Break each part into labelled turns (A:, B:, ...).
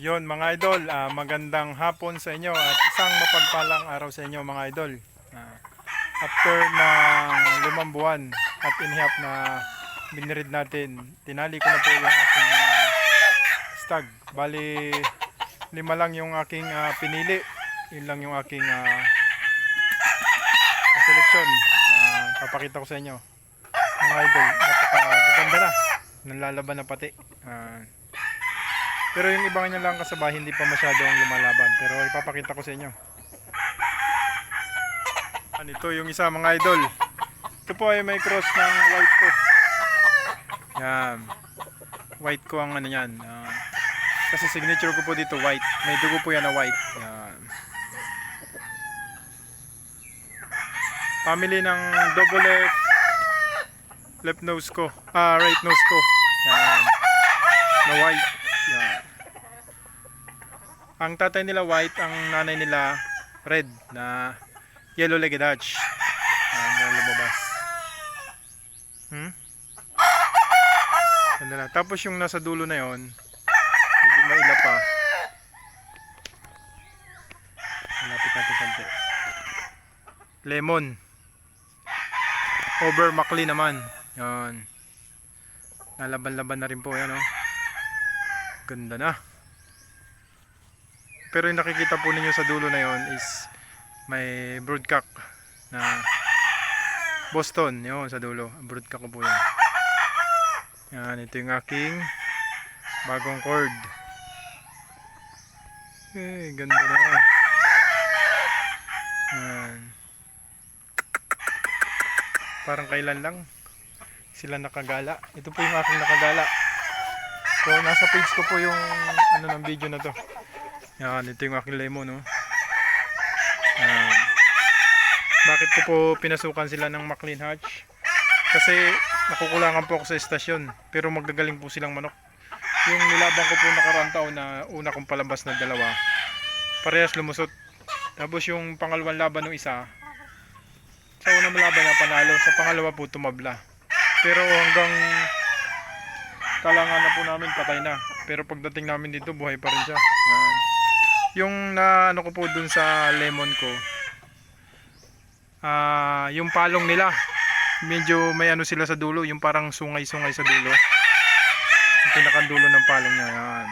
A: Yon mga idol, ah, magandang hapon sa inyo at isang mapagpalang araw sa inyo mga idol. Ah, after ng limang buwan at inihap na binirid natin, tinali ko na po yung aking ah, stag. Bali, lima lang yung aking ah, pinili. Yun lang yung aking uh, seleksyon. Ah, papakita ko sa inyo. Mga idol, napakaganda na. Nalalaban na pati. Ah, pero yung ibang niya lang kasabay hindi pa masyadong lumalaban. Pero ipapakita ko sa inyo. Ano ito yung isa mga idol. Ito po ay may cross ng white ko. Yan. White ko ang ano yan. ah, kasi signature ko po dito white. May dugo po yan na white. Yan. Family ng double left left nose ko. Ah, right nose ko. Yan. Na white. Ang tatay nila white, ang nanay nila red na yellow legged Dutch. Ayan yung lumabas. Hmm? Ganda na. Tapos yung nasa dulo na yon, medyo maila pa. Malapit natin konti. Lemon. Over Maclean naman. Yan. Nalaban-laban na rin po yan, oh. Ganda na. Pero yung nakikita po ninyo sa dulo na yon is may broodcock na Boston. Yun, sa dulo. Broodcock po yan. Yan, ito yung aking bagong cord. Eh, ganda na. Yan. Parang kailan lang sila nakagala. Ito po yung aking nakagala. So, nasa page ko po yung ano ng video na to. Yan, ito yung aking lemon, no. Yan. Bakit ko po pinasukan sila ng McLean Hatch? Kasi nakukulangan po ako sa estasyon, pero magagaling po silang manok. Yung nilaban ko po nakaraang taon na una kong palabas na dalawa, parehas lumusot. Tapos yung pangalawang laban ng isa, sa unang laban na panalo, sa pangalawa po tumabla. Pero hanggang kalangan na po namin patay na. Pero pagdating namin dito, buhay pa rin siya. Yan. Yung na ano ko po dun sa lemon ko, ah yung palong nila, medyo may ano sila sa dulo, yung parang sungay-sungay sa dulo. Yung pinakandulo ng palong niya, yan.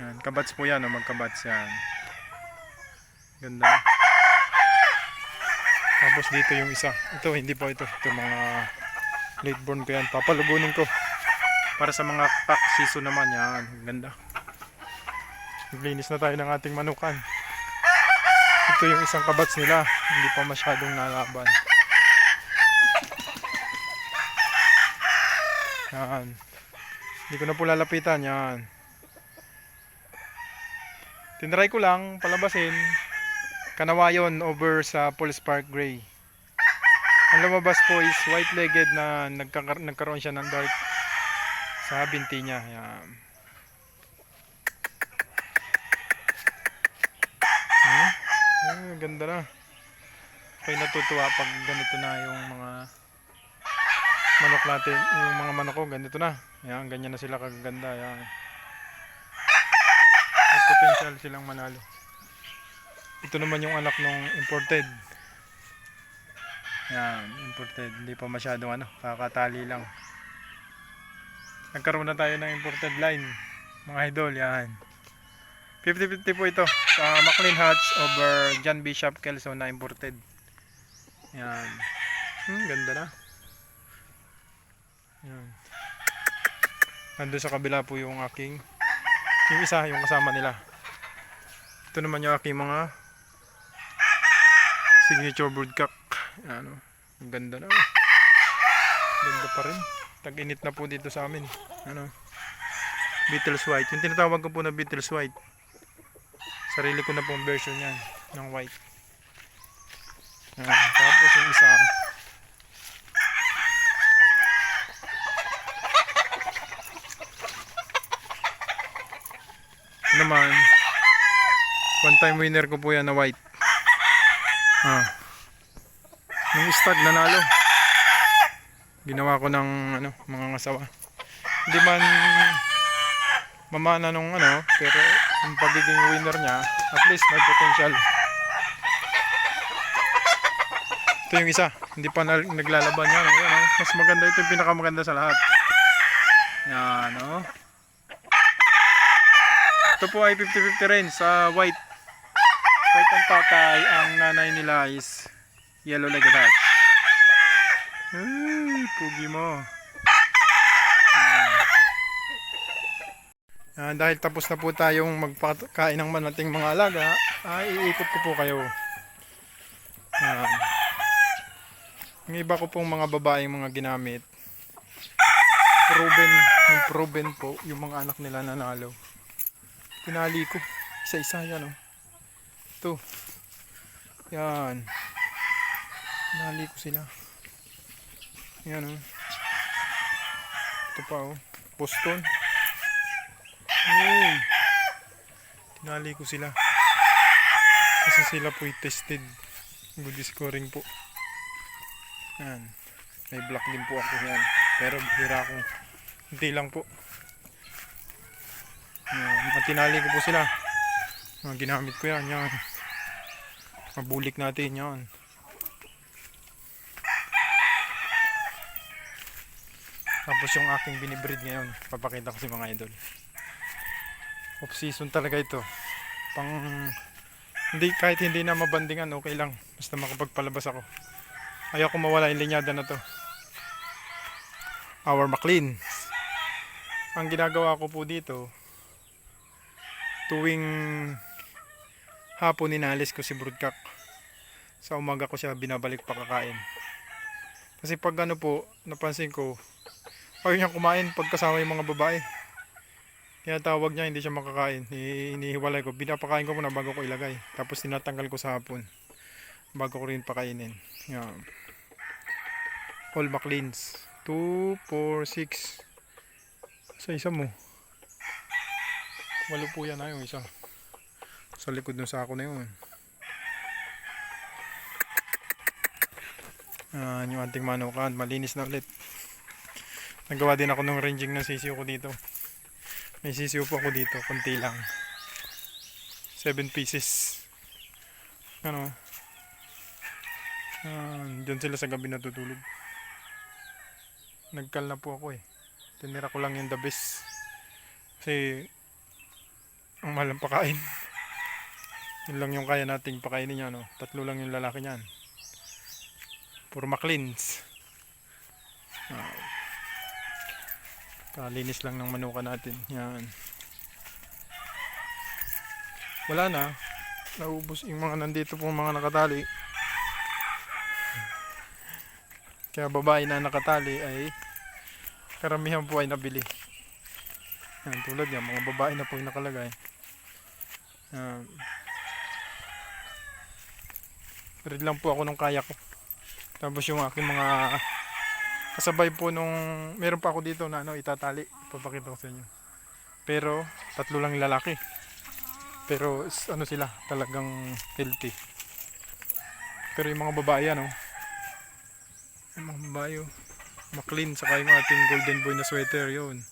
A: Yan, kabats po yan, oh, magkabats yan. Ganda. Tapos dito yung isa. Ito, hindi po ito. Ito mga late born ko yan. Papalugunin ko. Para sa mga pack season naman. Yan, ganda. Naglinis na tayo ng ating manukan. Ito yung isang kabats nila. Hindi pa masyadong nalaban. Yan. Hindi ko na po lalapitan. Yan. Tinry ko lang palabasin. Kanawayon over sa Police Park Gray. Ang lumabas po is white-legged na nagkaroon siya ng dark sa binti niya. Yan. Hmm? Ah, ganda na. Kaya natutuwa pag ganito na yung mga manok natin. Yung mga manok ko, ganito na. Yan, ganyan na sila kaganda. Yan. May potential silang manalo. Ito naman yung anak ng imported. Yan, imported. Hindi pa masyadong ano, kakatali lang. Nagkaroon na tayo ng imported line. Mga idol, yan. 50-50 po ito. Sa McLean Hatch over John Bishop Kelso na imported. Yan. Hmm, ganda na. Yan. Nandun sa kabila po yung aking yung isa, yung kasama nila. Ito naman yung aking mga signature broodcock. Ano, ang ganda na. Ganda pa rin. Tag-init na po dito sa amin. Ano, Beatles White. Yung tinatawag ko po na Beatles White. Sarili ko na pong version yan ng white. Ayan. Tapos yung isa. Ito naman. One time winner ko po yan na white. Ah. Yung stud nanalo. Ginawa ko ng ano, mga ngasawa. hindi man mamana nung ano, pero yung pagiging winner niya, at least may potential. Ito yung isa, hindi pa na, naglalaban yan. Yan, oh. Mas maganda ito yung pinakamaganda sa lahat. Yan, oh. Ito po ay 50-50 rin sa white. White ang tatay, ang nanay nila is yellow legged hat. Ay, pugi mo. Ah, dahil tapos na po tayong magpakain ng manating mga alaga, ay iikot ko po kayo. Yan. Yung iba ko pong mga babaeng mga ginamit. Proven, yung proven po, yung mga anak nila nanalo. Tinali ko. Isa-isa yan oh. Ito. Yan. Tinali ko sila. Yan oh. Ito pa oh. Boston. Ay. Tinali ko sila. Kasi sila po tested. Good scoring po. Yan. May block din po ako yan. Pero hira ko. Hindi lang po. Yan. Mga tinali ko po sila. Mga ginamit ko yan. Yan. Mabulik natin yan. Tapos yung aking binibreed ngayon. Papakita ko si mga idol. Off season talaga ito. Pang hindi kahit hindi na mabandingan okay lang basta makapagpalabas ako. Ayaw ko mawala yung linyada na to. Our McLean. Ang ginagawa ko po dito tuwing hapon inalis ko si broodcock. Sa umaga ko siya binabalik pakakain. Kasi pag ano po, napansin ko, ayaw niya kumain pag kasama yung mga babae. Kaya tawag niya, hindi siya makakain. Hi- Hinihiwalay ko. Pinapakain ko muna bago ko ilagay. Tapos tinatanggal ko sa hapon. Bago ko rin pakainin. Yan. All McLeans. 2, 4, 6. Sa isa mo. Walo po yan na yung isa. Sa likod ng sako na yun. Yan yung ating manukan. Malinis na ulit. Nagawa din ako ng ranging ng sisiyo ko dito. May sisiyo po ako dito, konti lang. 7 pieces. Ano? Ah, dyan sila sa gabi natutulog. Nagkal na po ako eh. Tinira ko lang yung the best. Kasi ang mahal ang pakain. Yun lang yung kaya nating pakainin niya, no? Tatlo lang yung lalaki niyan. Puro maklins. Ah. Kalinis lang ng manuka natin. Yan. Wala na. Naubos yung mga nandito pong mga nakatali. Kaya babae na nakatali ay karamihan po ay nabili. Yan, tulad yan, mga babae na po yung nakalagay. Yan. Read lang po ako nung kaya ko. Tapos yung aking mga kasabay po nung meron pa ako dito na ano itatali. Papakita ko sa inyo. Pero tatlo lang yung lalaki. Pero ano sila talagang healthy. Pero yung mga babae ano yung mga babae oh, McLean saka yung ating golden boy na sweater yun.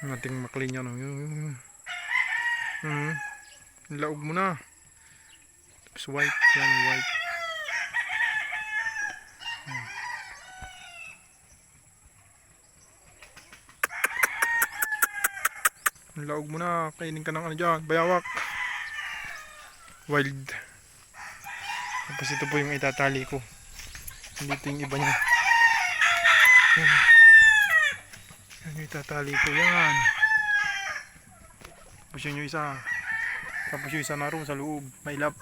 A: Yung ating McLean yan oh. yun, yun, yun. Hmm. laog mo na. Tapos white yan white laog mo na, kainin ka ng ano dyan, bayawak. Wild. Tapos ito po yung itatali ko. Dito yung iba niya. Yan. Yan yung itatali ko, yan. Tapos yun yung isa. Tapos yung isa naroon sa loob, may lap.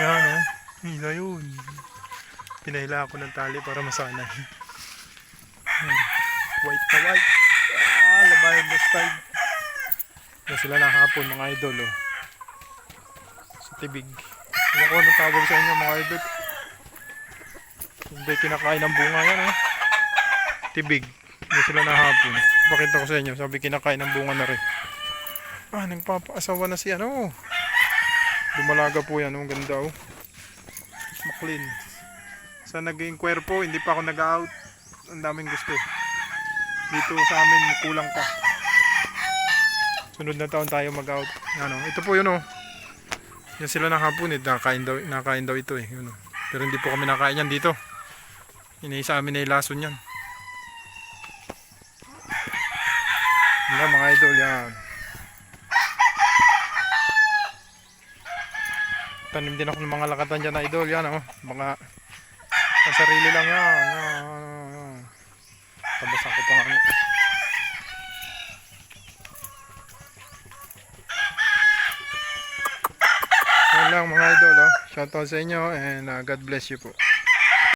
A: Yan oh, isa yun. Pinahila ako ng tali para masanay. White na white. Ah, labayan na sila ng hapon mga idol oh. Sa tibig. Ewan ko anong tawag sa inyo mga idol. Hindi kinakain ng bunga yan oh. Tibig. Yan sila ng hapon. Pakita ko sa inyo. Sabi kinakain ng bunga na rin. Ah, nagpapaasawa na si ano. Dumalaga po yan. oh. Ang ganda oh. McLean. sa naging po, hindi pa ako nag-out. Ang daming gusto. Dito sa amin, kulang pa. Sunod na taon tayo mag-out. Ano, ito po yun oh. Yan sila nakapunit, nakain daw, nakain daw ito eh. Yun, oh. Pero hindi po kami nakain yan dito. Inay sa amin ay lason yan. Yan mga idol yan. Tanim din ako ng mga lakatan dyan idol yan oh. Mga sa sarili lang yan. yan, yan, yan. Tabasan ko pa nga. ano. Yan lang mga idol oh. Shoutout sa inyo and uh, God bless you po.